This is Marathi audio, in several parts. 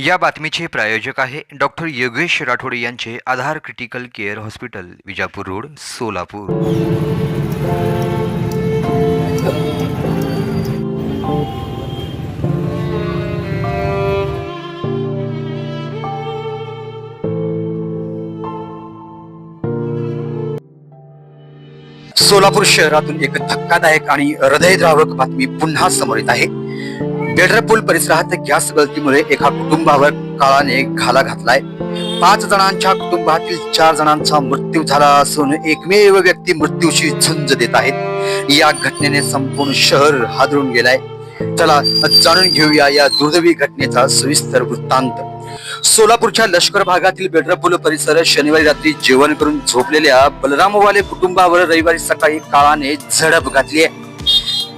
या बातमीचे प्रायोजक आहे डॉक्टर योगेश राठोड यांचे Aadhaar critical care hospital Vijapur road Solapur. Solapur शहरातून एक धक्कादायक आणि हृदयद्रावक बातमी पुन्हा समोर येत आहे. बेडरपूल परिसरात गॅस गळतीमुळे एका कुटुंबावर काळाने घाला घातलाय. पाच जणांच्या कुटुंबातील चार जणांचा मृत्यू झाला असून एकमेव व्यक्ती मृत्यूशी झुंज देत आहेत. या घटनेने संपूर्ण शहर हादरून गेलाय. चला जाणून घेऊया या दुर्दैवी घटनेचा सविस्तर वृत्तांत. सोलापूरच्या लष्कर भागातील बेडरपूल परिसर शनिवारी रात्री जेवण करून झोपलेल्या बलरामवाले कुटुंबावर रविवारी सकाळी काळाने झडप घातली आहे.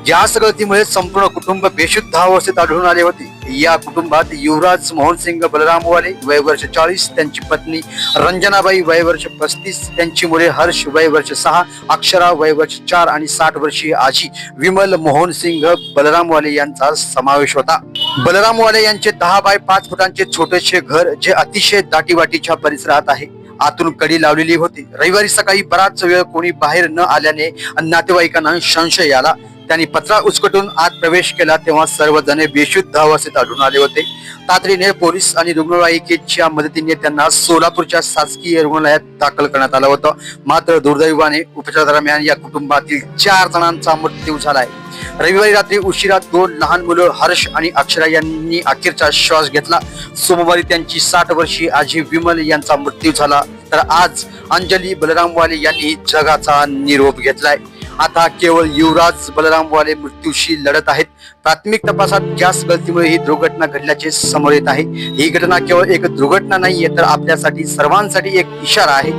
गॅस गळतीमुळे संपूर्ण कुटुंब बेशुद्ध अवस्थेत आढळून आले होते या कुटुंबात युवराज मोहनसिंग बलरामवाले वय वर्ष चाळीस त्यांची पत्नी रंजनाबाई वय वर्ष पस्तीस त्यांची मुले हर्ष वय वर्ष सहा अक्षरा वय वर्ष चार आणि साठ वर्षीय आजी विमल मोहनसिंग बलरामवाले यांचा समावेश होता. बलरामवाले यांचे दहा बाय पाच फुटांचे छोटेसे घर जे अतिशय दाटीवाटीच्या परिसरात आहे. आतून कडी लावलेली होती. रविवारी सकाळी बराच वेळ कोणी बाहेर न आल्याने नातेवाईकांना संशय आला. त्यांनी पत्रा उचकटून आत प्रवेश केला तेव्हा सर्वजण बेशुद्ध अवस्थेत आढळून आले होते. तातडीने पोलीस आणि रुग्णवाहिकेच्या मदतीने त्यांना सोलापूरच्या शासकीय रुग्णालयात दाखल करण्यात आलं होतं. मात्र दुर्दैवाने उपचारादरम्यान या कुटुंबातील चार जणांचा मृत्यू झालाय. रविवारी रात्री उशिरा दोन लहान मुलं हर्ष आणि अक्षरा यांनी अखेरचा श्वास घेतला. सोमवारी त्यांची साठ वर्षीय आजी विमल यांचा मृत्यू झाला. तर आज अंजली बलरामवाले यांनी जगाचा निरोप घेतलाय. आता केवळ युवराज बलरामवाले मृत्यूशी लढत आहेत. प्राथमिक तपासात गॅस गळतीमुळे ही दुर्घटना घडल्याचे समोर येत आहे. ही घटना केवळ एक दुर्घटना नाहीये तर आपल्यासाठी सर्वांसाठी एक इशारा आहे.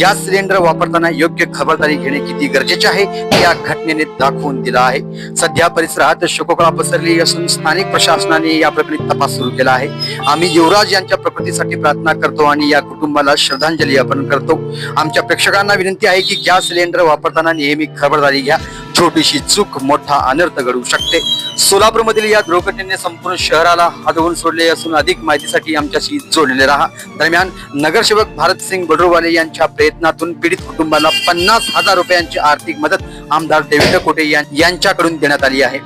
गॅस सिलेंडर वापरताना योग्य खबरदारी घेणे किती गरजेचे आहे हे या घटनेने दाखवून दिलं आहे. सध्या परिसरात शोककळा पसरली असून स्थानिक प्रशासनाने या प्रकरणी तपास सुरू केला आहे. आम्ही युवराज यांच्या प्रकृतीसाठी प्रार्थना करतो आणि या कुटुंबाला श्रद्धांजली अर्पण करतो. आमच्या प्रेक्षकांना विनंती आहे की गॅस सिलेंडर वापरताना नेहमी खबरदारी घ्या. छोटीशी चूक मोठा अनर्थ घडू शकते. सोलापूरमधील या दुर्घटनेने संपूर्ण शहराला हदवून सोडले असून अधिक माहितीसाठी आमच्याशी जोडलेले राहा. दरम्यान नगरसेवक भारत सिंग बडरूवाले यांच्या प्रयत्नातून पीडित कुटुंबाला पन्नास हजार रुपयांची आर्थिक मदत आमदार देवेंद्र कोटे यांच्याकडून देण्यात आली आहे.